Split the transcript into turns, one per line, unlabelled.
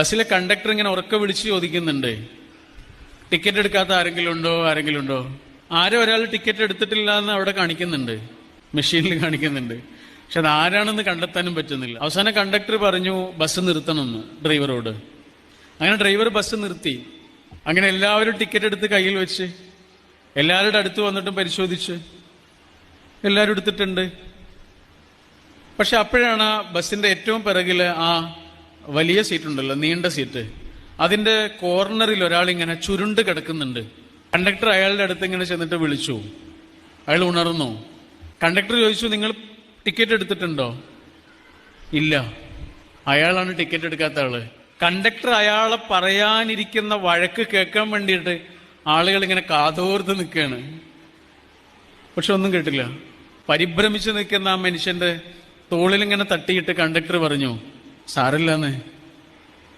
ബസ്സിലെ കണ്ടക്ടർ ഇങ്ങനെ ഉറക്കെ വിളിച്ച് ചോദിക്കുന്നുണ്ട്. ടിക്കറ്റ് എടുക്കാത്ത ആരെങ്കിലും ഉണ്ടോ? ആരെങ്കിലും ഉണ്ടോ? ആരോ ഒരാൾ ടിക്കറ്റ് എടുത്തിട്ടില്ല എന്ന് അവിടെ കാണിക്കുന്നുണ്ട്. മെഷീനിൽ കാണിക്കുന്നുണ്ട്. പക്ഷെ അത് ആരാണെന്ന് കണ്ടെത്താനും പറ്റുന്നില്ല. അവസാനം കണ്ടക്ടർ പറഞ്ഞു ബസ് നിർത്തണമെന്ന് ഡ്രൈവറോട്. അങ്ങനെ ഡ്രൈവർ ബസ് നിർത്തി. അങ്ങനെ എല്ലാവരും ടിക്കറ്റ് എടുത്ത് കയ്യിൽ വെച്ച്. എല്ലാവരുടെ അടുത്ത് വന്നിട്ടും പരിശോധിച്ച്. എല്ലാവരും എടുത്തിട്ടുണ്ട്. പക്ഷെ അപ്പോഴാണ് ബസ്സിന്റെ ഏറ്റവും പിറകിൽ ആ വലിയ സീറ്റുണ്ടല്ലോ നീണ്ട സീറ്റ്. അതിന്റെ കോർണറിൽ ഒരാൾ ഇങ്ങനെ ചുരുണ്ട് കിടക്കുന്നുണ്ട്. കണ്ടക്ടർ അയാളുടെ അടുത്ത് ഇങ്ങനെ ചെന്നിട്ട് വിളിച്ചു. അയാൾ ഉണർന്നു. കണ്ടക്ടർ ചോദിച്ചു നിങ്ങൾ ടിക്കറ്റ് എടുത്തിട്ടുണ്ടോ? ഇല്ല. അയാളാണ് ടിക്കറ്റ് എടുക്കാത്ത ആൾ. കണ്ടക്ടർ അയാളെ പറയാനിരിക്കുന്ന വഴക്ക് കേൾക്കാൻ വേണ്ടിയിട്ട് ആളുകൾ ഇങ്ങനെ കാതോർത്ത് നിൽക്കുകയാണ്. പക്ഷെ ഒന്നും കേട്ടില്ല. പരിഭ്രമിച്ച് നിൽക്കുന്ന ആ മനുഷ്യന്റെ തോളിൽ ഇങ്ങനെ തട്ടിയിട്ട് കണ്ടക്ടർ പറഞ്ഞു സാറില്ലാന്ന്.